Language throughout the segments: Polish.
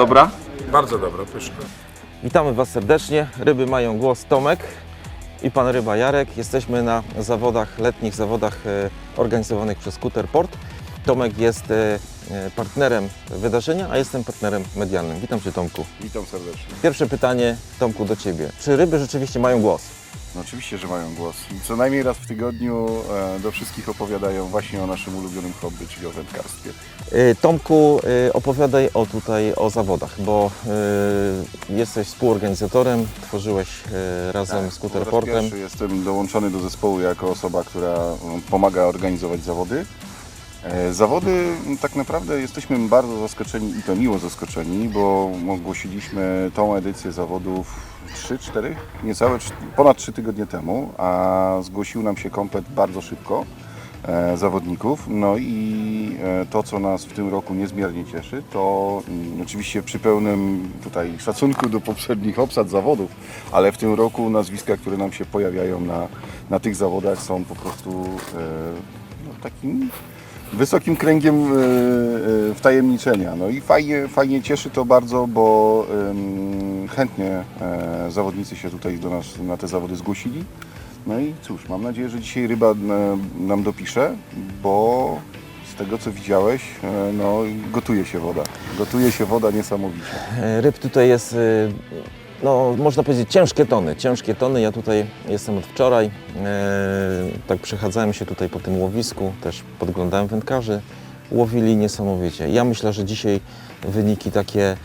Dobra? Bardzo dobra, pyszna. Witamy Was serdecznie. Ryby mają głos Tomek i Pan Ryba Jarek. Jesteśmy na zawodach, letnich zawodach e, organizowanych przez Scooter Port. Tomek jest e, e, partnerem wydarzenia, a jestem partnerem medialnym. Witam Cię Tomku. Witam serdecznie. Pierwsze pytanie Tomku do Ciebie. Czy ryby rzeczywiście mają głos? No oczywiście, że mają głos. Co najmniej raz w tygodniu e, do wszystkich opowiadają właśnie o naszym ulubionym hobby, czyli o wędkarstwie. E, Tomku, e, opowiadaj o tutaj o zawodach, bo jesteś współorganizatorem, tworzyłeś razem Tak, z po raz Portem. pierwszy jestem dołączony do zespołu jako osoba, która mm, pomaga organizować zawody. E, Zawody m, tak naprawdę jesteśmy bardzo zaskoczeni i to miło zaskoczeni, bo ogłosiliśmy tą edycję zawodów 3-4, niecałe trz- ponad 3 tygodnie temu, a zgłosił nam się komplet bardzo szybko e, zawodników. No i e, to, co nas w tym roku niezmiernie cieszy, to mm, oczywiście przy pełnym tutaj szacunku do poprzednich obsad zawodów, ale w tym roku nazwiska, które nam się pojawiają na, na tych zawodach są po prostu e, no, takim wysokim kręgiem e, e, wtajemniczenia. No i fajnie, fajnie cieszy to bardzo, bo chętnie e, zawodnicy się tutaj do nas na te zawody zgłosili. No i cóż, mam nadzieję, że dzisiaj ryba e, nam dopisze, bo z tego co widziałeś, e, no gotuje się woda. Gotuje się woda niesamowicie. Ryb tutaj jest, no można powiedzieć, ciężkie tony. Ciężkie tony. Ja tutaj jestem od wczoraj. Tak przechadzałem się tutaj po tym łowisku, też podglądałem wędkarzy. Łowili niesamowicie. Ja myślę, że dzisiaj wyniki takie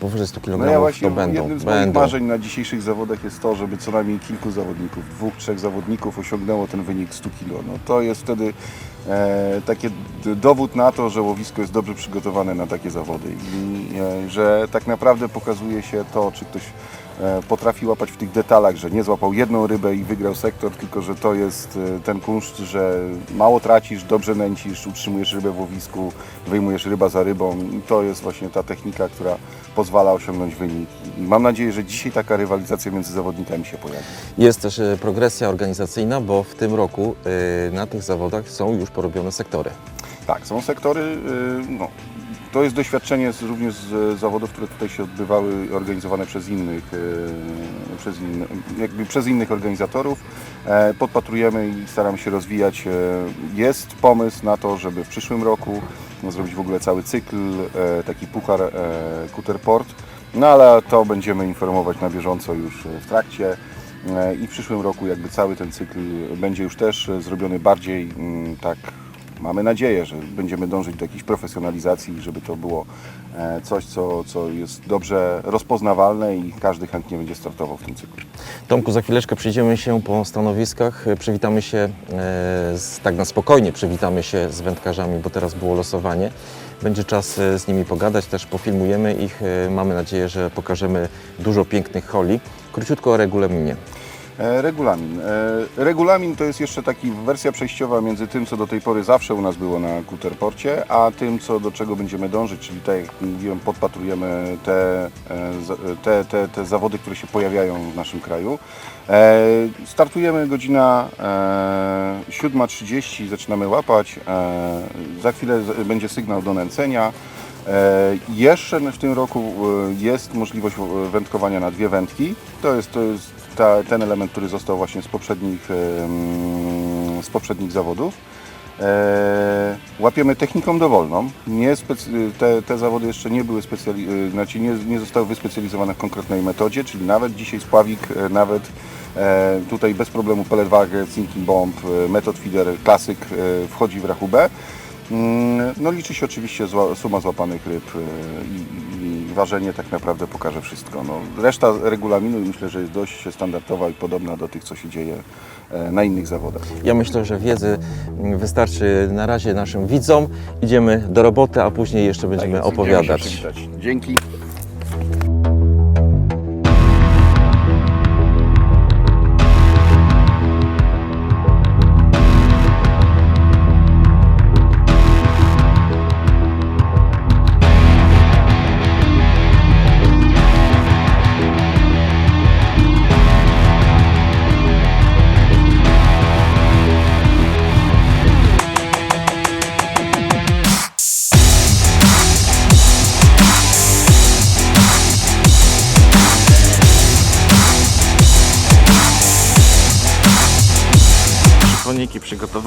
powyżej 100 kg No ja właśnie to będą. jednym z moich będą. marzeń na dzisiejszych zawodach jest to, żeby co najmniej kilku zawodników, dwóch, trzech zawodników osiągnęło ten wynik 100 kg. No to jest wtedy e, taki dowód na to, że łowisko jest dobrze przygotowane na takie zawody i e, że tak naprawdę pokazuje się to, czy ktoś e, potrafi łapać w tych detalach, że nie złapał jedną rybę i wygrał sektor, tylko że to jest e, ten kunszt, że mało tracisz, dobrze nęcisz, utrzymujesz rybę w łowisku, wyjmujesz ryba za rybą i to jest właśnie ta technika, która pozwala osiągnąć wynik. I mam nadzieję, że dzisiaj taka rywalizacja między zawodnikami się pojawi. Jest też e, progresja organizacyjna, bo w tym roku e, na tych zawodach są już porobione sektory. Tak, są sektory, y, no, to jest doświadczenie z, również z zawodów, które tutaj się odbywały, organizowane przez innych, przez, inne, jakby przez innych organizatorów. E, Podpatrujemy i staramy się rozwijać. E, Jest pomysł na to, żeby w przyszłym roku no, zrobić w ogóle cały cykl, e, taki puchar e, Kuter Port. No ale to będziemy informować na bieżąco już w trakcie. E, I w przyszłym roku jakby cały ten cykl będzie już też e, zrobiony bardziej mm, tak Mamy nadzieję, że będziemy dążyć do jakiejś profesjonalizacji, żeby to było e, coś, co, co jest dobrze rozpoznawalne i każdy chętnie będzie startował w tym cyklu. Tomku, za chwileczkę przejdziemy się po stanowiskach, przywitamy się, e, z, tak na spokojnie przywitamy się z wędkarzami, bo teraz było losowanie. Będzie czas e, z nimi pogadać, też pofilmujemy ich. Mamy nadzieję, że pokażemy dużo pięknych holi. Króciutko o regulaminie. E, Regulamin. E, Regulamin to jest jeszcze taka wersja przejściowa między tym, co do tej pory zawsze u nas było na Kuterporcie, a tym, co do czego będziemy dążyć, czyli tak jak mówiłem, podpatrujemy te, e, te, te, te zawody, które się pojawiają w naszym kraju. Startujemy godzina e, 7.30, zaczynamy łapać. Za chwilę będzie sygnał do nęcenia. Jeszcze w tym roku jest możliwość wędkowania na dwie wędki. To jest, to jest ta, ten element, który został właśnie z poprzednich, z poprzednich zawodów. E, łapiemy techniką dowolną. Nie te, te zawody jeszcze nie były e, znaczy nie, nie zostały wyspecjalizowane w konkretnej metodzie, czyli nawet dzisiaj spławik, e, nawet tutaj bez problemu pellet wagę, sinking bomb, metod feeder, klasyk wchodzi w rachubę. Mm, No liczy się oczywiście suma złapanych ryb ważenie tak naprawdę pokaże wszystko. No, reszta regulaminu myślę, że jest dość standardowa i podobna do tych, co się dzieje e, na innych zawodach. Ja myślę, że wiedzy wystarczy na razie naszym widzom. Idziemy do roboty, a później jeszcze będziemy Tak opowiadać. Dzięki.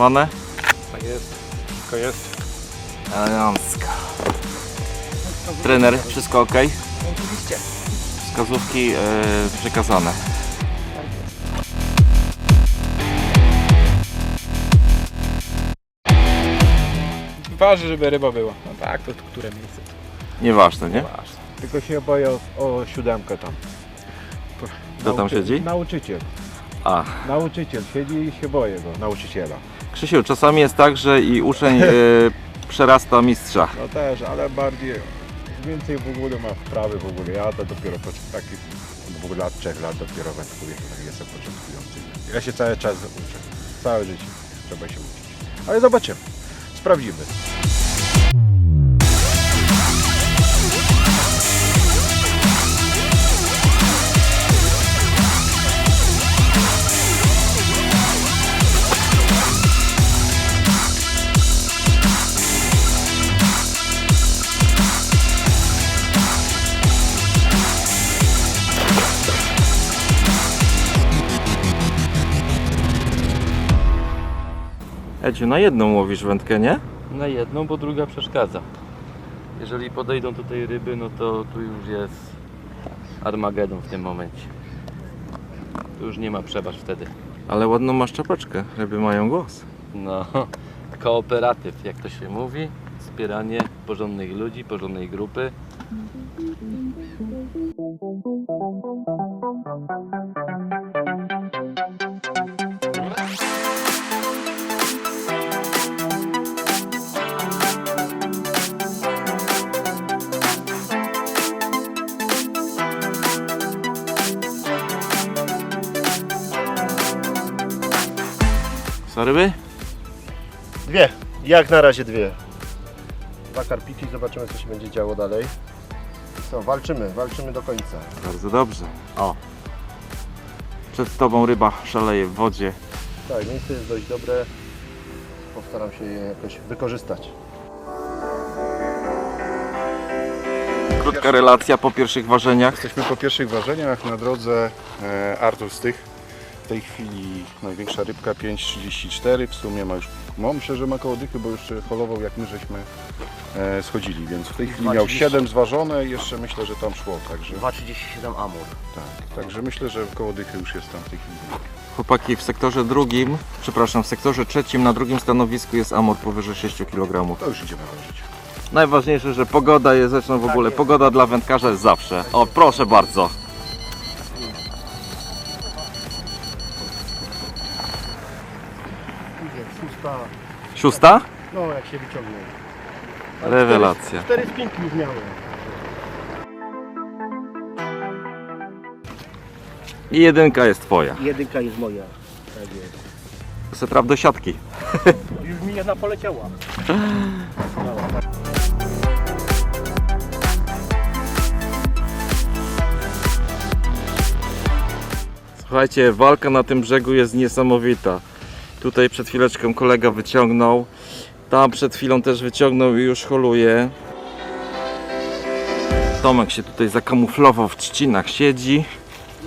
Przygotowane. Tak jest. Wszystko jest. Elegancko. Trener, wszystko ok? Oczywiście. Wskazówki e, przekazane. Ważne, żeby ryba była. No tak, to które miejsce? Nieważne, nie? Ważne. Tylko się boję o, o siódemkę tam. Kto tam siedzi? Nauczyciel. A, Nauczyciel siedzi i się boję go, nauczyciela. Krzysiu, czasami jest tak, że i uczeń e, przerasta mistrza. No też, ale bardziej, więcej w ogóle ma wprawy w ogóle. Ja to dopiero po takich ogóle lat, trzech lat dopiero wędkuję, tak jestem początkujący. Ja się cały czas uczę. Całe życie trzeba się uczyć. Ale zobaczymy. Sprawdzimy. Edziu, na jedną łowisz wędkę, nie? Na jedną, bo druga przeszkadza. Jeżeli podejdą tutaj ryby, no to tu już jest Armagedon w tym momencie. Tu już nie ma przebacz wtedy. Ale ładną masz czapeczkę, ryby mają głos. No, kooperatyw, jak to się mówi. Wspieranie porządnych ludzi, porządnej grupy. Co ryby? Dwie. Jak na razie dwie. Dwa karpiki, zobaczymy co się będzie działo dalej. Co, walczymy, walczymy do końca. Bardzo dobrze. O. Przed tobą ryba szaleje w wodzie. Tak, miejsce jest dość dobre. Postaram się je jakoś wykorzystać. Krótka relacja po pierwszych ważeniach. Jesteśmy po pierwszych ważeniach na drodze e, Artur Stych. W tej chwili największa rybka 5,34. W sumie ma już, no myślę, że ma koło dychy, bo już holował jak my żeśmy e, schodzili, więc w tej chwili miał 2,30. 7 zważone i jeszcze myślę, że tam szło, także 2,37 Amur. tak, także myślę, że koło dychy już jest tam w tej chwili. Chłopaki w sektorze drugim, przepraszam, w sektorze trzecim na drugim stanowisku jest amor powyżej 6 kg. To już idziemy ważyć. Najważniejsze, że pogoda jest zresztą w ogóle. Pogoda dla wędkarza jest zawsze. O, proszę bardzo. Szósta? no jak się wyciągnie. Rewelacja. Cztery spinki już miałem. I jedynka jest twoja. Jedynka jest moja. Tak jest. Se traf do siatki. Już mi jedna poleciała. Słuchajcie, walka na tym brzegu jest niesamowita. Tutaj przed chwileczką kolega wyciągnął. Tam przed chwilą też wyciągnął i już holuje. Tomek się tutaj zakamuflował w trzcinach, siedzi.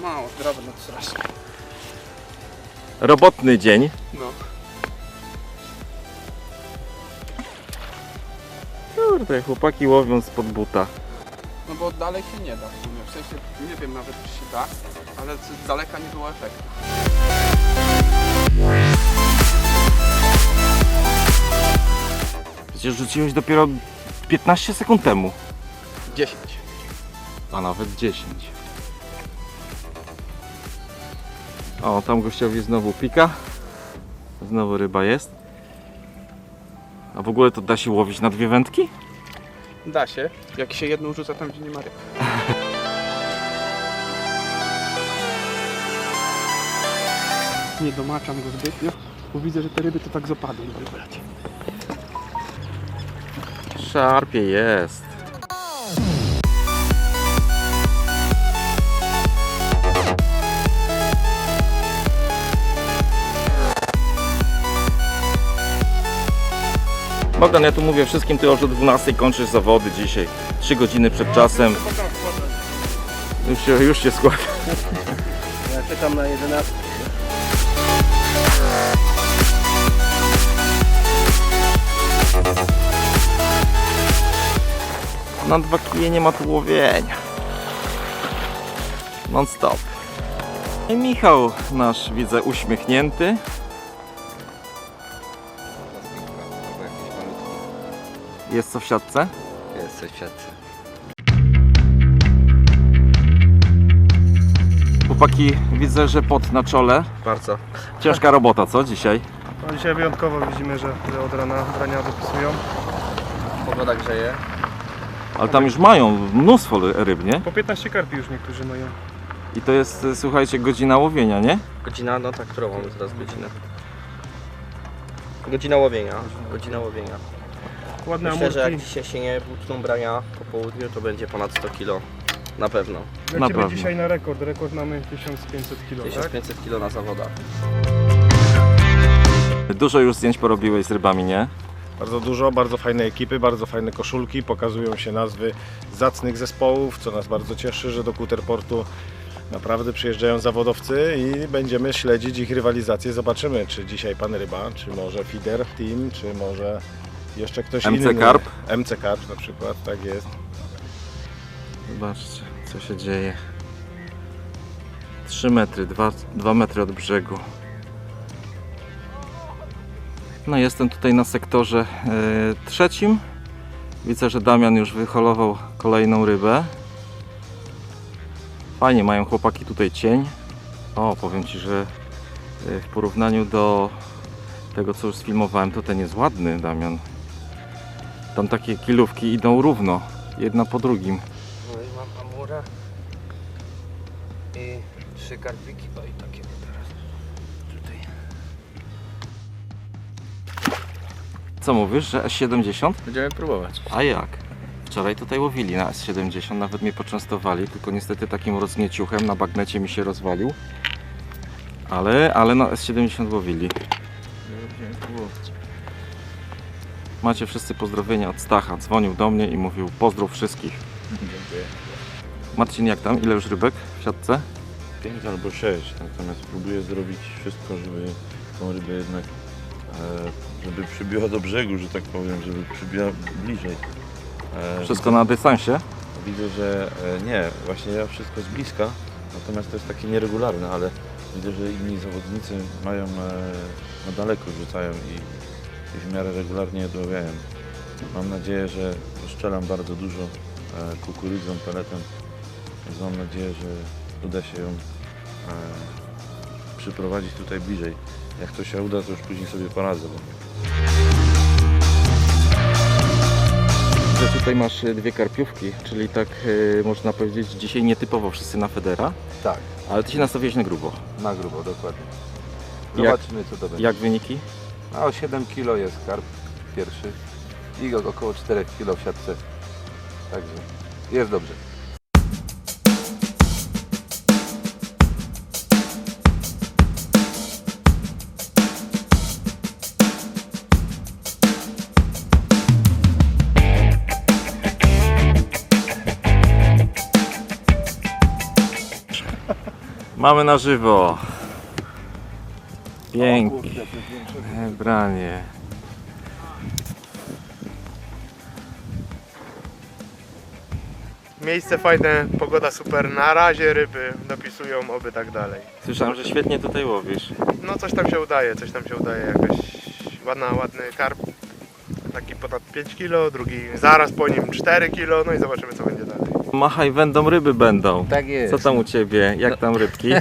Mało, zdrowe, no strasznie. Robotny dzień. No. Kurde, chłopaki łowią spod buta. No bo dalej się nie da w sumie. W sensie nie wiem nawet czy się da, ale z daleka nie było efektu. Przecież rzuciłeś dopiero 15 sekund temu. 10. A nawet 10. O, tam gościowi znowu pika. Znowu ryba jest. A w ogóle to da się łowić na dwie wędki? Da się, jak się jedną rzuca tam gdzie nie ma ryb. Nie domaczam go zbytnio, bo widzę, że te ryby to tak z opadu brać. Szarpie jest. Bogdan, ja tu mówię wszystkim, ty już o 12 kończysz zawody dzisiaj. 3 godziny przed czasem. Już się, już się składa. Ja czekam na 11. Na dwa kije nie ma tu łowienia. Non stop. I Michał nasz widzę uśmiechnięty. Jest co w siatce? Jest coś w siatce. Chłopaki, widzę, że pot na czole. Bardzo. Ciężka robota, co dzisiaj? No dzisiaj wyjątkowo widzimy, że, że od rana brania dopisują. Pogoda grzeje. Ale tam już mają mnóstwo ryb, nie? Po 15 karpi już niektórzy mają. I to jest, e, słuchajcie, godzina łowienia, nie? Godzina, no tak, którą mamy teraz godzinę? Godzina łowienia. Godzina łowienia. Ładne Myślę, że jak amurki. dzisiaj się nie butną brania po południu, to będzie ponad 100 kg. Na pewno. Lecimy Naprawdę. dzisiaj na rekord. Rekord mamy 1500 kg, tak? 1500 kg na zawodach. Dużo już zdjęć porobiłeś z rybami, nie? Bardzo dużo, bardzo fajne ekipy, bardzo fajne koszulki, pokazują się nazwy zacnych zespołów, co nas bardzo cieszy, że do Kuterportu naprawdę przyjeżdżają zawodowcy i będziemy śledzić ich rywalizację. Zobaczymy, czy dzisiaj Pan Ryba, czy może Fider Team, czy może jeszcze ktoś MC inny. Karp? MC Karp na przykład, tak jest. Zobaczcie, co się dzieje. 3 metry, 2, 2 metry od brzegu. No jestem tutaj na sektorze e, trzecim. Widzę, że Damian już wyholował kolejną rybę. Fajnie mają chłopaki tutaj cień. O, powiem Ci, że e, w porównaniu do tego, co już sfilmowałem, to ten jest ładny, Damian. Tam takie kilówki idą równo, jedna po drugim. No i mam amurę. I trzy karpiki, i takie Co mówisz, że S70? Będziemy próbować. A jak? Wczoraj tutaj łowili na S70, nawet mnie poczęstowali, tylko niestety takim rozgnieciuchem na bagnecie mi się rozwalił. Ale, ale na S70 łowili. Będziemy próbować. Macie wszyscy pozdrowienia od Stacha. Dzwonił do mnie i mówił pozdrów wszystkich. Dziękuję. Marcin, jak tam? Ile już rybek w siatce? 5 albo 6, natomiast próbuję zrobić wszystko, żeby tą rybę jednak, żeby przybiła do brzegu, że tak powiem, żeby przybiła bliżej. E, Wszystko na dystansie? Widzę, że e, nie, właśnie ja wszystko z bliska, natomiast to jest takie nieregularne, ale widzę, że inni zawodnicy mają e, na daleko rzucają i, i w miarę regularnie je doławiają. Mam nadzieję, że strzelam bardzo dużo e, kukurydzą, peletem, więc mam nadzieję, że uda się ją e, przyprowadzić tutaj bliżej. Jak to się uda, to już później sobie poradzę. Że tutaj masz e, dwie karpiówki, czyli tak e, można powiedzieć dzisiaj nietypowo wszyscy na Federa, Tak, ale ty się nastawiłeś na grubo. na grubo, dokładnie. Jak- Zobaczymy co to będzie. Jak wyniki? A o 7 kg jest karp pierwszy i około 4 kg w siatce. Także jest dobrze. Mamy na żywo. Pięknie. Branie. Miejsce fajne, pogoda super. Na razie ryby dopisują, oby tak dalej. Słyszałem, że świetnie tutaj łowisz. No coś tam się udaje, coś tam się udaje. Jakaś ładna, ładny karp. Taki ponad 5 kg, drugi zaraz po nim 4 kg, no i zobaczymy co będzie. Machaj, będą ryby będą. Tak jest. Co tam u Ciebie? Jak tam rybki?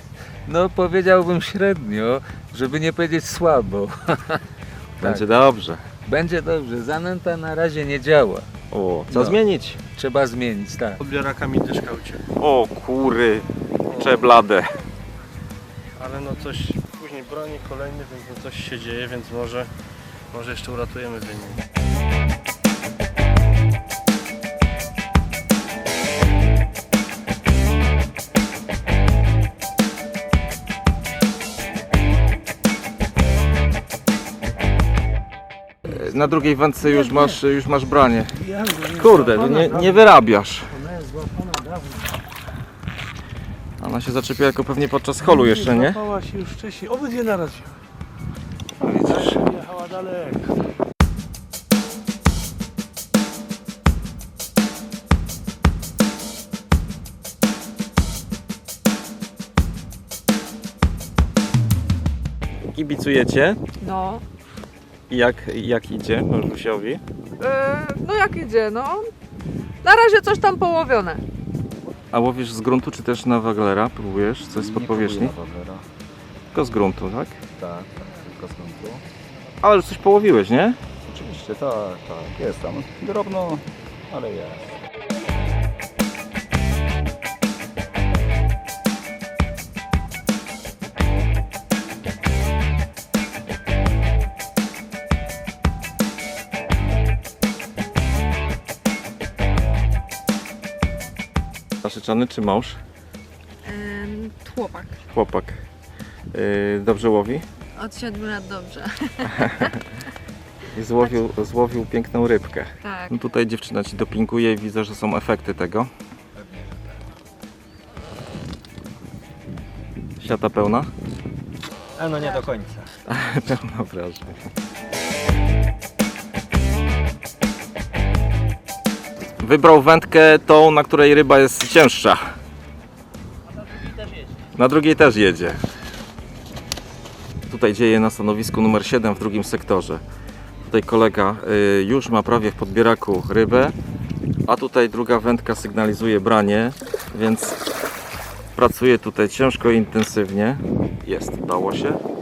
No powiedziałbym średnio, żeby nie powiedzieć słabo. Będzie dobrze. Będzie dobrze. Zanęta na razie nie działa. O, co No. zmienić? Trzeba zmienić, tak. Odbierakami dyszka uciekł. O kury, czeblade. Ale no coś, później broni kolejny, więc no coś się dzieje, więc może, może jeszcze uratujemy wynik. na drugiej wędce już masz, już masz branie. Kurde, nie, nie wyrabiasz. Ona się zaczepiła jako pewnie podczas holu jeszcze, nie? Złapała się już wcześniej. Obydwie naraz się. No Widzisz. Jechała daleko. Kibicujecie? No, jak, jak idzie Małgosiawi? yy, no jak idzie, no. Na razie coś tam połowione. A łowisz z gruntu, czy też na waglera? Próbujesz coś z podpowierzchni? Tylko z gruntu, tak? Tak, tak, tylko z gruntu. Ale już coś połowiłeś, nie? Oczywiście, tak, tak, jest tam. Drobno, ale jest. Zaszyczany czy mąż? Chłopak. Chłopak. Yy, dobrze łowi? Od 7 lat dobrze. I złowił, złowił piękną rybkę. Tak. No tutaj dziewczyna ci dopinguje i widzę, że są efekty tego. Siata pełna? A no nie do końca. Pełna wrażeń. Wybrał wędkę tą, na której ryba jest cięższa. Na drugiej też jedzie. Tutaj dzieje na stanowisku numer 7 w drugim sektorze. Tutaj kolega y, już ma prawie w podbieraku rybę, a tutaj druga wędka sygnalizuje branie, więc pracuje tutaj ciężko i intensywnie. Jest, udało się.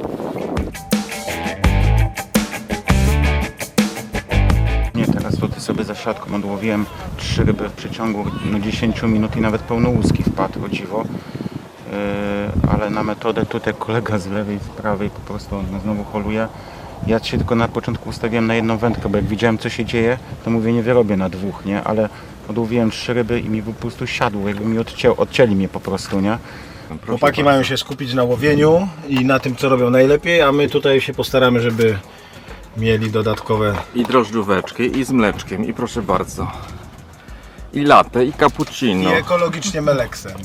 Sobie za siatką odłowiłem trzy ryby w przeciągu no, 10 minut i nawet pełnołuski wpadł, o dziwo. Yy, ale na metodę tutaj kolega z lewej, z prawej po prostu no, znowu holuje. Ja się tylko na początku ustawiłem na jedną wędkę, bo jak widziałem co się dzieje, to mówię nie wyrobię na dwóch, nie? Ale odłowiłem trzy ryby i mi po prostu siadło, jakby mi odcięło, odcięli mnie po prostu, nie? Chłopaki mają się skupić na łowieniu i na tym, co robią najlepiej, a my tutaj się postaramy, żeby mieli dodatkowe I drożdżóweczki, i z mleczkiem, i proszę bardzo. I latte, i cappuccino. i ekologicznie meleksem.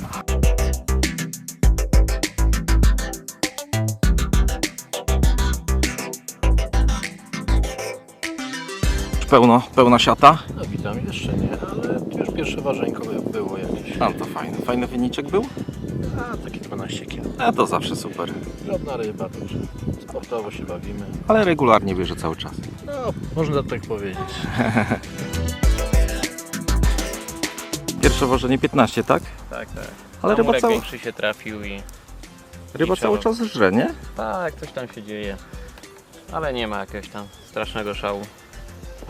Pełno, pełna siata. No witam, jeszcze nie, ale już pierwsze ważeńko było jakieś. A to fajny, fajny wyniczek był? A, takie 12 kg. A to zawsze super. Drobna ryba, także sportowo się bawimy. Ale regularnie bierze cały czas. No, można tak powiedzieć. Pierwsze wożenie 15, tak? Tak, tak. Ale ryba, Amurek cała, większy się trafił i ryba cały czas żre, nie? tak, coś tam się dzieje. Ale nie ma jakiegoś tam strasznego szału.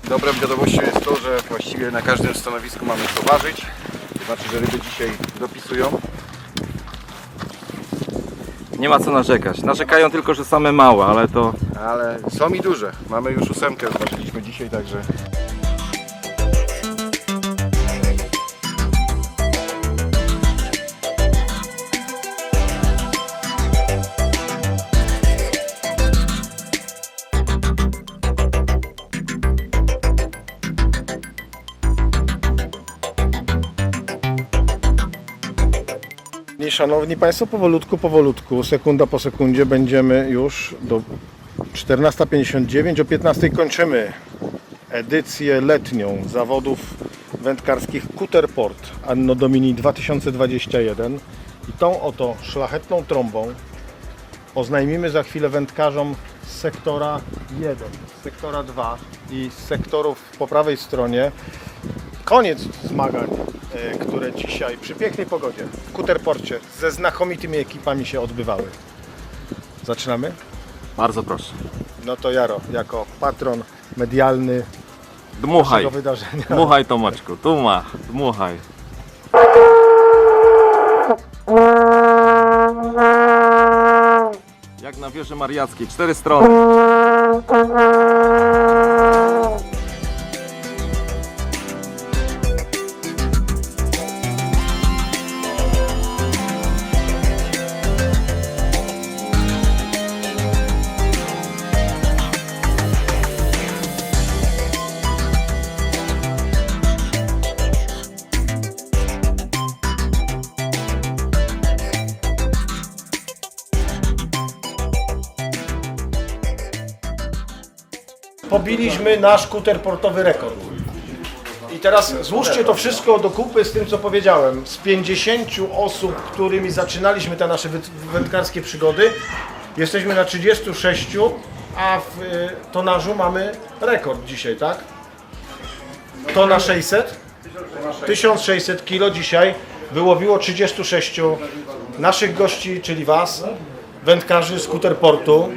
Dobrą wiadomością jest to, że właściwie na każdym stanowisku mamy co ważyć. Znaczy, że ryby dzisiaj dopisują. Nie ma co narzekać. Narzekają tylko, że same małe, ale to Ale są i duże. Mamy już ósemkę, zważyliśmy dzisiaj, także I szanowni Państwo, powolutku, powolutku, sekunda po sekundzie będziemy już do 14.59, o 15.00 kończymy edycję letnią zawodów wędkarskich Kuterport Anno Domini 2021 i tą oto szlachetną trąbą oznajmimy za chwilę wędkarzom z sektora 1, z sektora 2 i z sektorów po prawej stronie koniec zmagań, e, które dzisiaj przy pięknej pogodzie w Kuterporcie ze znakomitymi ekipami się odbywały. Zaczynamy? bardzo proszę. No to Jaro, jako patron medialny Dmuchaj, tego wydarzenia. dmuchaj Tomeczku, tu ma, dmuchaj. Jak na wieży mariackiej, cztery strony. Pobiliśmy nasz kuterportowy rekord. I teraz złóżcie to wszystko do kupy z tym, co powiedziałem. Z 50 osób, którymi zaczynaliśmy te nasze wędkarskie przygody, Jesteśmy na 36, a w y, tonażu mamy rekord dzisiaj, tak? Tona 600? 1600 kg dzisiaj wyłowiło 36 naszych gości, czyli Was, wędkarzy z Kuterportu.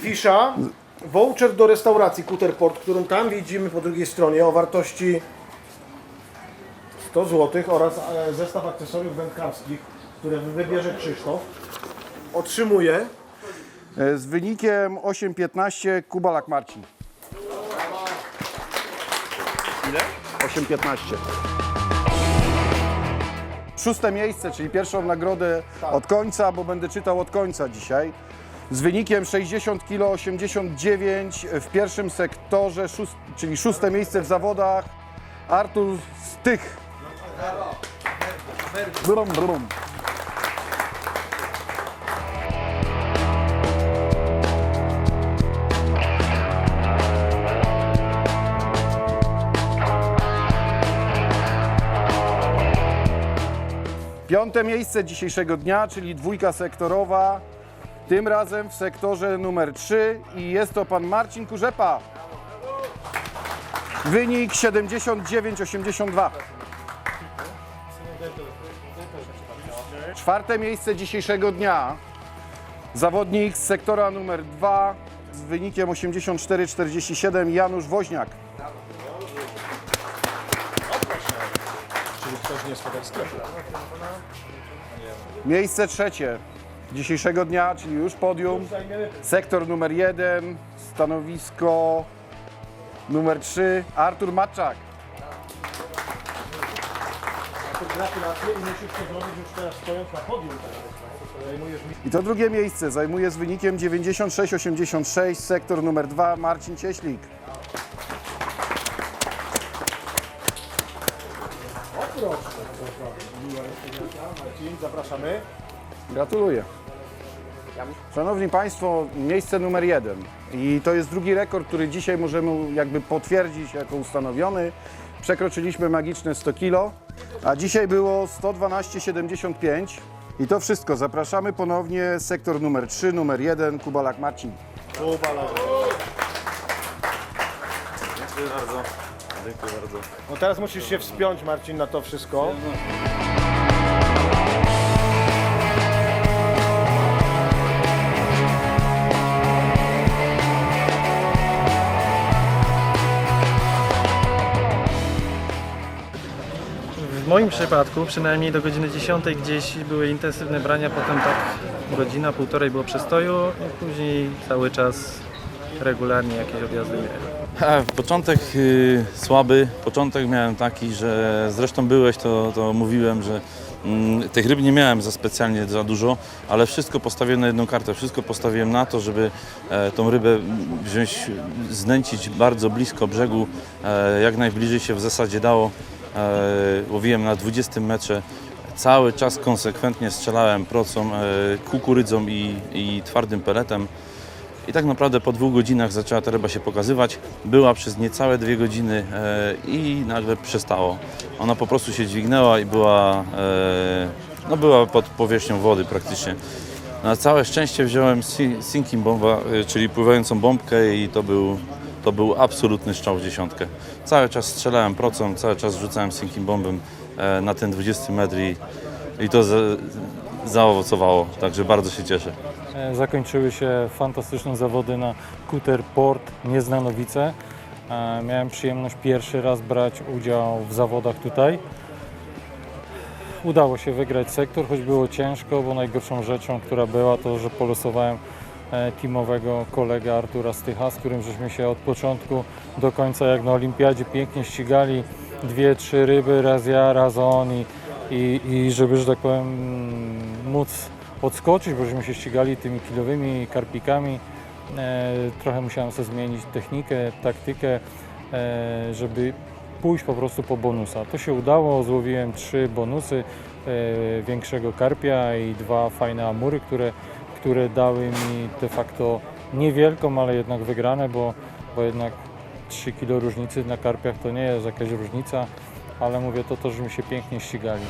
Fisza, voucher do restauracji Kuterport, którą tam widzimy po drugiej stronie o wartości 100 zł oraz e, zestaw akcesoriów wędkarskich, które wybierze Krzysztof. Otrzymuje E, Z wynikiem 8.15 Kubalak Marcin. Ile? 8.15. Szóste miejsce, czyli pierwszą nagrodę od końca, bo będę czytał od końca dzisiaj. Z wynikiem 60 kg 89 w pierwszym sektorze, szóst, czyli szóste miejsce w zawodach Artur Stych. Brum, brum. Piąte miejsce dzisiejszego dnia, czyli dwójka sektorowa, tym razem w sektorze numer 3 i jest to pan Marcin Kurzepa. Wynik 79,82. Czwarte miejsce dzisiejszego dnia, zawodnik z sektora numer 2 z wynikiem 84,47 Janusz Woźniak. Czyli ktoś nie jest. Miejsce trzecie dzisiejszego dnia, czyli już podium. Sektor numer jeden, stanowisko numer 3, Artur Matczak. Gratulacje i musisz to zrobić już teraz stojąc na podium. Mi... I to drugie miejsce zajmuje z wynikiem 96,86 sektor numer 2, Marcin Cieślik. Proszę. Marcin, zapraszamy. Gratuluję. Szanowni Państwo, miejsce numer jeden. I to jest drugi rekord, który dzisiaj możemy jakby potwierdzić jako ustanowiony. Przekroczyliśmy magiczne 100 kg, a dzisiaj było 112,75. I to wszystko. Zapraszamy ponownie sektor numer 3, numer 1, Kubalak Marcin. Kubalak. Dziękuję bardzo. Dziękuję bardzo. No teraz musisz się wspiąć Marcin na to wszystko. Moim przypadku przynajmniej do godziny 10 gdzieś były intensywne brania, potem tak godzina, półtorej było przestoju i później cały czas regularnie jakieś odjazdy miałem. Początek y, słaby, początek miałem taki, że zresztą byłeś, to, to mówiłem, że mm, tych ryb nie miałem za specjalnie za dużo, ale wszystko postawiłem na jedną kartę, wszystko postawiłem na to, żeby e, tą rybę wziąć, znęcić bardzo blisko brzegu, e, jak najbliżej się w zasadzie dało. E, łowiłem na 20 metrze, cały czas konsekwentnie strzelałem procą, e, kukurydzą i, i twardym peletem. I tak naprawdę po dwóch godzinach zaczęła ta ryba się pokazywać. Była przez niecałe dwie godziny e, i nagle przestało. Ona po prostu się dźwignęła i była, no była pod powierzchnią wody praktycznie. Na całe szczęście wziąłem si- sinking bomba, czyli pływającą bombkę i to był, to był absolutny strzał w dziesiątkę. Cały czas strzelałem procą, cały czas rzucałem sinking bombem e, na ten 20 metr i, i to za, zaowocowało, także bardzo się cieszę. E, Zakończyły się fantastyczne zawody na Kuter Port Nieznanowice. E, Miałem przyjemność pierwszy raz brać udział w zawodach tutaj. Udało się wygrać sektor, choć było ciężko, bo najgorszą rzeczą, która była, to że polosowałem teamowego kolegę Artura Stycha, z którym żeśmy się od początku do końca jak na olimpiadzie pięknie ścigali. Dwie, trzy ryby, raz ja, raz on i, i, i żeby, że tak powiem, mm, móc odskoczyć, bo żeśmy się ścigali tymi kilowymi karpikami. E, trochę musiałem sobie zmienić technikę, taktykę, e, żeby pójść po prostu po bonusa. To się udało, złowiłem trzy bonusy e, większego karpia i dwa fajne amury, które, które dały mi de facto niewielką, ale jednak wygrane, bo, bo jednak 3 kilo różnicy na karpiach to nie jest jakaś różnica, ale mówię to to, żeśmy się pięknie ścigali.